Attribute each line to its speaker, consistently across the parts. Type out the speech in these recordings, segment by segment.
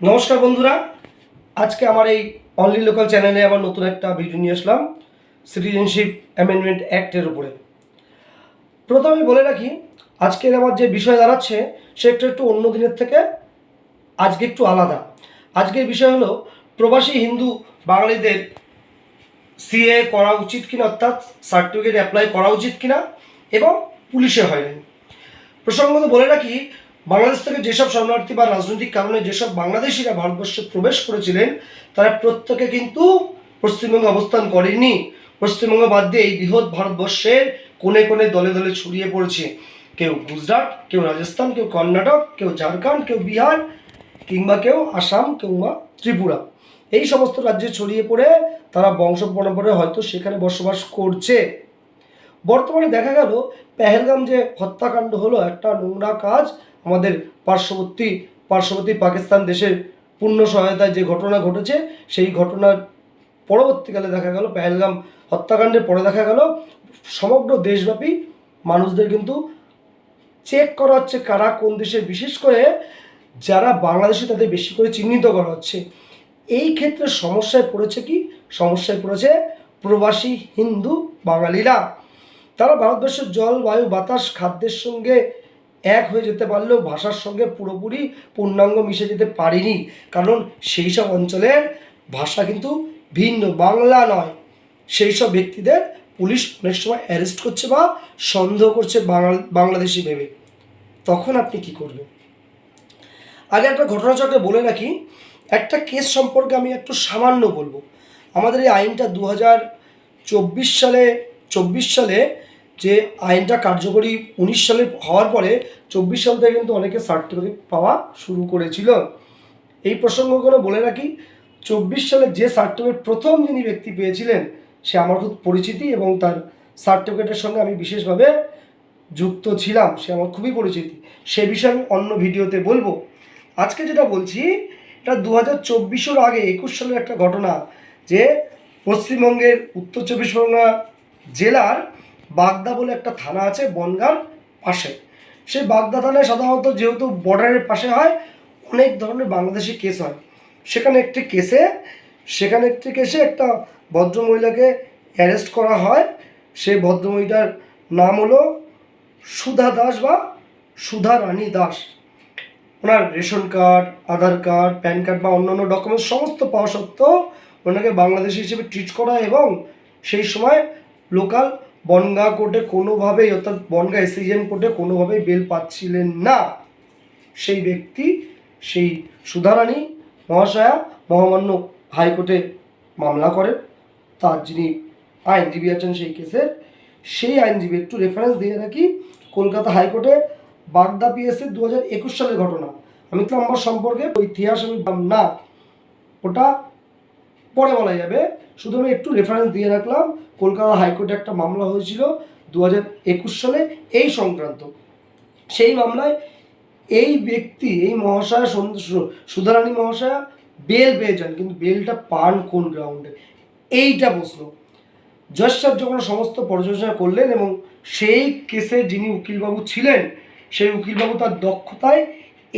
Speaker 1: নমস্কার বন্ধুরা। আজকে আমার এই অনলি লোকাল চ্যানেলে আমার নতুন একটা ভিডিও নিয়ে আসলাম সিটিজেনশিপ অ্যামেন্ডমেন্ট অ্যাক্টের উপরে। প্রথমে বলে রাখি, আজকের আমার যে বিষয় দাঁড়াচ্ছে সেটা একটু অন্য দিনের থেকে আজকে একটু আলাদা। আজকের বিষয় হলো, প্রবাসী হিন্দু বাঙালিদের সিএ করা উচিত কিনা, অর্থাৎ সার্টিফিকেট অ্যাপ্লাই করা উচিত কিনা, এবং পুলিশে হয়রানি প্রসঙ্গত বলে রাখি বাংলাদেশ থেকে যেসব শরণার্থী বা রাজনৈতিক কারণে যেসব বাংলাদেশিরা ভারতবর্ষে প্রবেশ করেছিলেন, তারা প্রত্যেকে কিন্তু পশ্চিমবঙ্গে অবস্থান করেনি পশ্চিমবঙ্গ বাদ দিয়ে এই বৃহৎ ভারতবর্ষের কোণে কোণে দলে দলে ছড়িয়ে পড়েছে। কেউ গুজরাট, কেউ রাজস্থান, কেউ কর্ণাটক, কেউ ঝাড়খণ্ড, কেউ বিহার, কিংবা কেউ আসাম, কিংবা ত্রিপুরা। এই সমস্ত রাজ্যে ছড়িয়ে পড়ে তারা বংশ পরম্পরায় হয়তো সেখানে বসবাস করছে। বর্তমানে দেখা গেল, পেহেলগাম যে হত্যাকাণ্ড হলো, একটা নোংরা কাজ আমাদের পার্শ্ববর্তী পার্শ্ববর্তী পাকিস্তান দেশের পূর্ণ সহায়তায় যে ঘটনা ঘটেছে, সেই ঘটনার পরবর্তীকালে দেখা গেল পেহেলগাম হত্যাকাণ্ডের পরে দেখা গেল সমগ্র দেশব্যাপী মানুষদের কিন্তু চেক করা হচ্ছে কারা কোন দেশে, বিশেষ করে যারা বাংলাদেশে তাদের বেশি করে চিহ্নিত করা হচ্ছে। এই ক্ষেত্রে সমস্যায় পড়েছে কি? সমস্যায় পড়েছে প্রবাসী হিন্দু বাঙালিরা। তারা ভারতবর্ষের জল বায়ু বাতাস, খাদ্যের সঙ্গে এক হয়ে যেতে পারলেও ভাষার সঙ্গে পুরোপুরি পূর্ণাঙ্গ মিশে যেতে পারিনি। কারণ সেই সব অঞ্চলের ভাষা কিন্তু ভিন্ন, বাংলা নয়। সেই সব ব্যক্তিদের পুলিশ অনেক সময় অ্যারেস্ট করছে বা সন্দেহ করছে বাংলা বাংলাদেশি ভেবে। তখন আপনি কি করবেন? আগে একটা ঘটনাচক্রে বলে রাখি, একটা কেস সম্পর্কে আমি একটু সামান্য বলব। আমাদের এই আইনটা দু চব্বিশ সালে চব্বিশ সালে যে আইনটা কার্যকরী উনিশ সালে হওয়ার পরে চব্বিশ সাল থেকে কিন্তু অনেকে সার্টিফিকেট পাওয়া শুরু করেছিল। এই প্রসঙ্গগুলো বলে রাখি, চব্বিশ সালে যে সার্টিফিকেট প্রথম যিনি ব্যক্তি পেয়েছিলেন, সে আমার খুব পরিচিতি এবং তার সার্টিফিকেটের সঙ্গে আমি বিশেষভাবে যুক্ত ছিলাম, সে আমার খুবই পরিচিতি। সে বিষয়ে আমি অন্য ভিডিওতে বলব। আজকে যেটা বলছি, এটা দু হাজার চব্বিশের আগে একুশ সালের একটা ঘটনা যে পশ্চিমবঙ্গের উত্তর চব্বিশ পরগনা জেলার বাগদা বলে একটা থানা আছে বনগাঁর পাশে। সেই বাগদা থানায় সাধারণত যেহেতু বর্ডারের পাশে হয়, অনেক ধরনের বাংলাদেশি কেস হয়। সেখানে একটি কেসে, সেখানে একটি কেসে একটা ভদ্রমহিলাকে অ্যারেস্ট করা হয়। সেই ভদ্রমহিলার নাম হলো সুধা দাস বা সুধা রানী দাস। ওনার ration card, Aadhaar card, PAN card বা অন্যান্য ডকুমেন্টস সমস্ত পাওয়া সত্ত্বেও ওনাকে বাংলাদেশি হিসেবে ট্রিট করা এবং সেই সময় লোকাল বনগা কোর্টে কোনোভাবেই, অর্থাৎ বনগা এসিজেন কোর্টে কোনোভাবেই বেল পাচ্ছিলেন না। সেই ব্যক্তি, সেই সুধারানী মহাশয়া মহামান্য হাইকোর্টে মামলা করেন। তার যিনি আইনজীবী আছেন সেই কেসের, সেই আইনজীবী একটু রেফারেন্স দিয়ে রাখি, কলকাতা হাইকোর্টে বাগদা পিএসের দু হাজার একুশ সালের ঘটনা। আমি তো আমার সম্পর্কে ইতিহাস আমি না। ওটা পরে বলা যাবে। শুধু আমি একটু রেফারেন্স দিয়ে রাখলাম, কলকাতা হাইকোর্টে একটা মামলা হয়েছিল দু একুশ সালে এই সংক্রান্ত। সেই মামলায় এই ব্যক্তি, এই মহাশয়া সুধারানী মহাশয়া বেল পেয়ে যান, কিন্তু বেলটা পান কোন গ্রাউন্ডে এইটা প্রশ্ন। জজ যখন সমস্ত পর্যালোচনা করলেন এবং সেই কেসে যিনি উকিলবাবু ছিলেন, সেই উকিলবাবু তার দক্ষতায়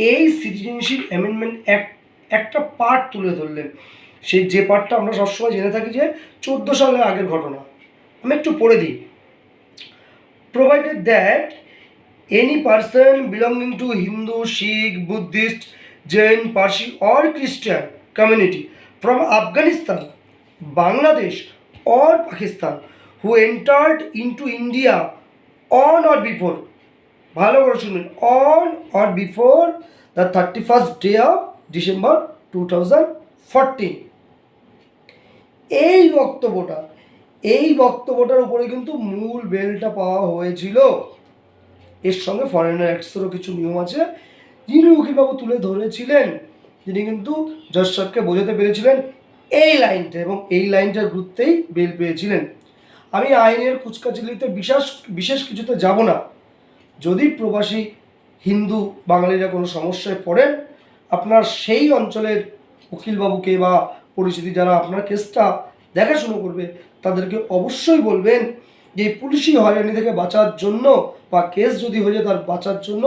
Speaker 1: এই সিটিজেনশিপ অ্যামেন্ডমেন্ট অ্যাক্ট একটা পার্ট তুলে ধরলেন। সেই যে পার্টটা আমরা সবসময় জেনে থাকি যে চোদ্দ সালের আগের ঘটনা। আমি একটু পড়ে দিই। Provided that any person belonging to Hindu Sikh Buddhist Jain Parsi or Christian community from Afghanistan Bangladesh or Pakistan who entered into India on or before ভালো করে শুনুন on or before the thirty first day of December two thousand fourteen এই বক্তব্যটা, এই বক্তব্যটার উপরে কিন্তু মূল বেলটা পাওয়া হয়েছিল। এর সঙ্গে ফরেনার অ্যাক্টসেরও কিছু নিয়ম আছে। যিনি উকিলবাবু তুলে ধরেছিলেন, তিনি কিন্তু জজ সাহেবকে বোঝাতে পেরেছিলেন এই লাইনটা এবং এই লাইনটার গুরুত্বেই বেল পেয়েছিলেন। আমি আইনের কুচকাচিলিতে বিশেষ বিশেষ কিছুতে যাব না। যদি প্রবাসী হিন্দু বাঙালিরা কোনো সমস্যায় পড়েন, আপনার সেই অঞ্চলের উকিলবাবুকে বা পরিচিতি যারা আপনার কেসটা দেখাশুনো করবে, তাদেরকে অবশ্যই বলবেন যে পুলিশি হয়রানি থেকে বাঁচার জন্য বা কেস যদি হয়ে তার বাঁচার জন্য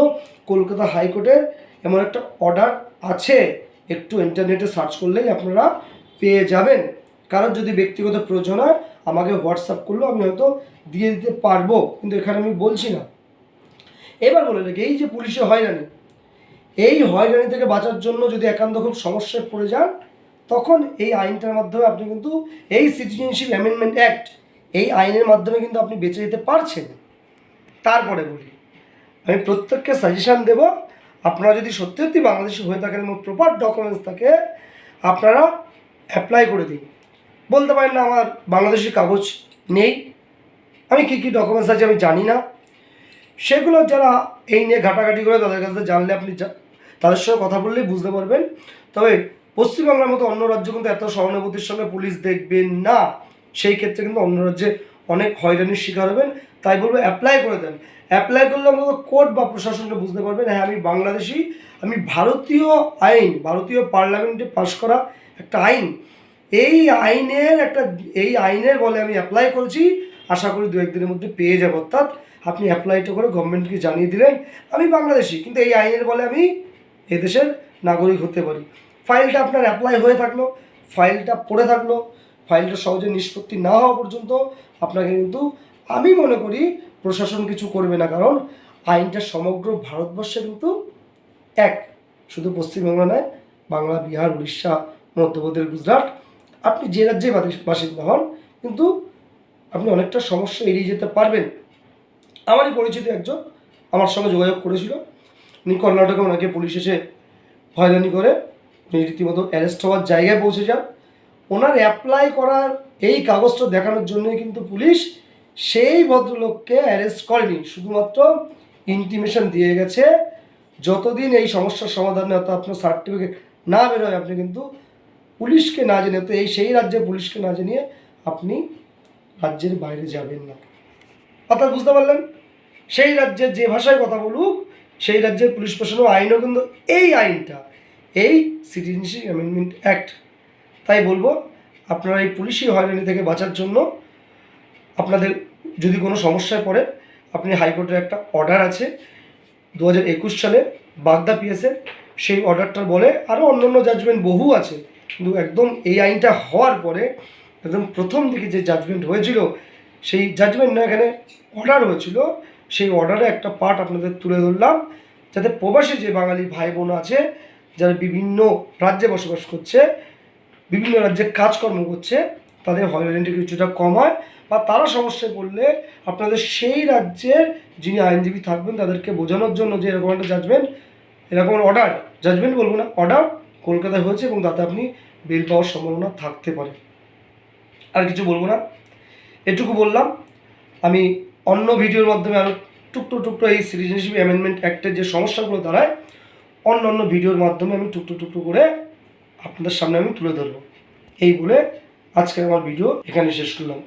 Speaker 1: কলকাতা হাইকোর্টের এমন একটা অর্ডার আছে। একটু ইন্টারনেটে সার্চ করলেই আপনারা পেয়ে যাবেন। কারোর যদি ব্যক্তিগত প্রয়োজন হয়, আমাকে হোয়াটসঅ্যাপ করলেও আমি হয়তো দিয়ে দিতে পারব, কিন্তু এখানে আমি বলছি না। এবার বলে রাখি, এই যে পুলিশে হয়রানি, এই হয়রানি থেকে বাঁচার জন্য যদি একান্ত খুব সমস্যায় পড়ে যান তখন এই আইনটার মাধ্যমে আপনি কিন্তু এই সিটিজেনশিপ অ্যামেন্ডমেন্ট অ্যাক্ট এই আইনের মাধ্যমে কিন্তু আপনি বেঁচে যেতে পারছেন। তারপরে বলি, আমি প্রত্যেককে সাজেশান দেব, আপনারা যদি সত্যি সত্যি বাংলাদেশি হয়ে থাকেন এবং প্রপার ডকুমেন্টস থাকে, আপনারা অ্যাপ্লাই করে দিন। বলতে পারেন না, আমার বাংলাদেশি কাগজ নেই, আমি কী কী ডকুমেন্টস আছে আমি জানি না। সেগুলো যারা এই নিয়ে ঘাটাঘাটি করে তাদের কাছে জানলে আপনি তাদের সঙ্গে কথা বললেই বুঝতে পারবেন। তবে পশ্চিমবাংলার মতো অন্য রাজ্য কিন্তু এত সহানুভূতির সঙ্গে পুলিশ দেখবেন না। সেই ক্ষেত্রে কিন্তু অন্য রাজ্যে অনেক হয়রানির শিকার হবেন। তাই বলব অ্যাপ্লাই করে দেন। অ্যাপ্লাই করলে অন্তত কোর্ট বা প্রশাসনকে বুঝতে পারবেন হ্যাঁ আমি বাংলাদেশি, আমি ভারতীয় আইন, ভারতীয় পার্লামেন্টে পাশ করা একটা আইন। এই আইনের একটা, এই আইনের বলে আমি অ্যাপ্লাই করেছি। আশা করি দু একদিনের মধ্যে পেয়ে যাব, অর্থাৎ আপনি অ্যাপ্লাইটা করে গভর্নমেন্টকে জানিয়ে দিলেন, আমি বাংলাদেশি, কিন্তু এই আইনের বলে আমি এদেশের নাগরিক হতে পারি। ফাইলটা আপনার অ্যাপ্লাই হয়ে থাকল, ফাইলটা পড়ে থাকল, ফাইলটা সহজে নিষ্পত্তি না হওয়া পর্যন্ত আপনাকে কিন্তু আমি মনে করি প্রশাসন কিছু করবে না, কারণ আইনটা সমগ্র ভারতবর্ষে কিন্তু এক। শুধু পশ্চিমবঙ্গ নয়, বাংলা, বিহার, উড়িষ্যা, মধ্যপ্রদেশ, গুজরাট, আপনি যে রাজ্যে বাসিন্দা হন, কিন্তু আপনি অনেকটা সমস্যা এড়িয়ে যেতে পারবেন। আমারই পরিচিত একজন আমার সঙ্গে যোগাযোগ করেছিল। উনি কর্ণাটকে ওনাকে পুলিশ এসে হয়রানি করে রীতিমতো অ্যারেস্ট হওয়ার জায়গায় পৌঁছে যান। ওনার অ্যাপ্লাই করার এই কাগজটা দেখানোর জন্যই কিন্তু পুলিশ সেই ভদ্রলোককে অ্যারেস্ট করেনি। শুধুমাত্র ইন্টিমেশন দিয়ে গেছে। যতদিন এই সমস্যার সমাধানে অর্থাৎ আপনার সার্টিফিকেট না বেরোয়, আপনি কিন্তু পুলিশকে না জেনে, তো এই সেই রাজ্যে পুলিশকে না জানিয়ে আপনি রাজ্যের বাইরে যাবেন না। অর্থাৎ বুঝতে পারলেন? সেই রাজ্যের যে ভাষায় কথা বলুক, সেই রাজ্যের পুলিশ প্রশাসন আইনও কিন্তু এই আইনটা এই সিটিজেনশিপ অ্যামেন্ডমেন্ট অ্যাক্ট তাই বলব, আপনারা এই পুলিশি হয়রানি থেকে বাঁচার জন্য আপনাদের যদি কোনো সমস্যায় পড়ে, আপনি হাইকোর্টের একটা অর্ডার আছে দু হাজার একুশ সালে বাগদা পিএসের সেই অর্ডারটা বলে আরও অন্যান্য জাজমেন্ট বহু আছে, কিন্তু একদম এই আইনটা হওয়ার পরে একদম প্রথম দিকে যে জাজমেন্ট হয়েছিল, সেই জাজমেন্ট না এখানে অর্ডার হয়েছিল, সেই অর্ডারে একটা পার্ট আপনাদের তুলে ধরলাম, যাতে প্রবাসী যে বাঙালি ভাই বোন আছে যারা বিভিন্ন রাজ্যে বসবাস করছে, বিভিন্ন রাজ্যে কাজকর্ম করছে, তাদের হয়রানিটা কিছুটা কম হয় বা তারা সমস্যায় পড়লে আপনাদের সেই রাজ্যের যিনি আইনজীবী থাকবেন, তাদেরকে বোঝানোর জন্য যে এরকম একটা জাজমেন্ট এরকম অর্ডার জাজমেন্ট বলব না অর্ডার কলকাতায় হয়েছে এবং তাতে আপনি বিল পাওয়ার সম্ভাবনা থাকতে পারে। আর কিছু বলব না। এটুকু বললাম, আমি অন্য ভিডিওর মাধ্যমে আরও টুকটো টুকটো এই সিটিজেনশিপ অ্যামেন্ডমেন্ট অ্যাক্টের যে সমস্যাগুলো দাঁড়ায় অন্য অন্য ভিডিওর মাধ্যমে আমি টুকটু টুকটু করে আপনাদের সামনে আমি তুলে ধরবো। এই বলে আজকে আমার ভিডিও এখানে শেষ করলাম।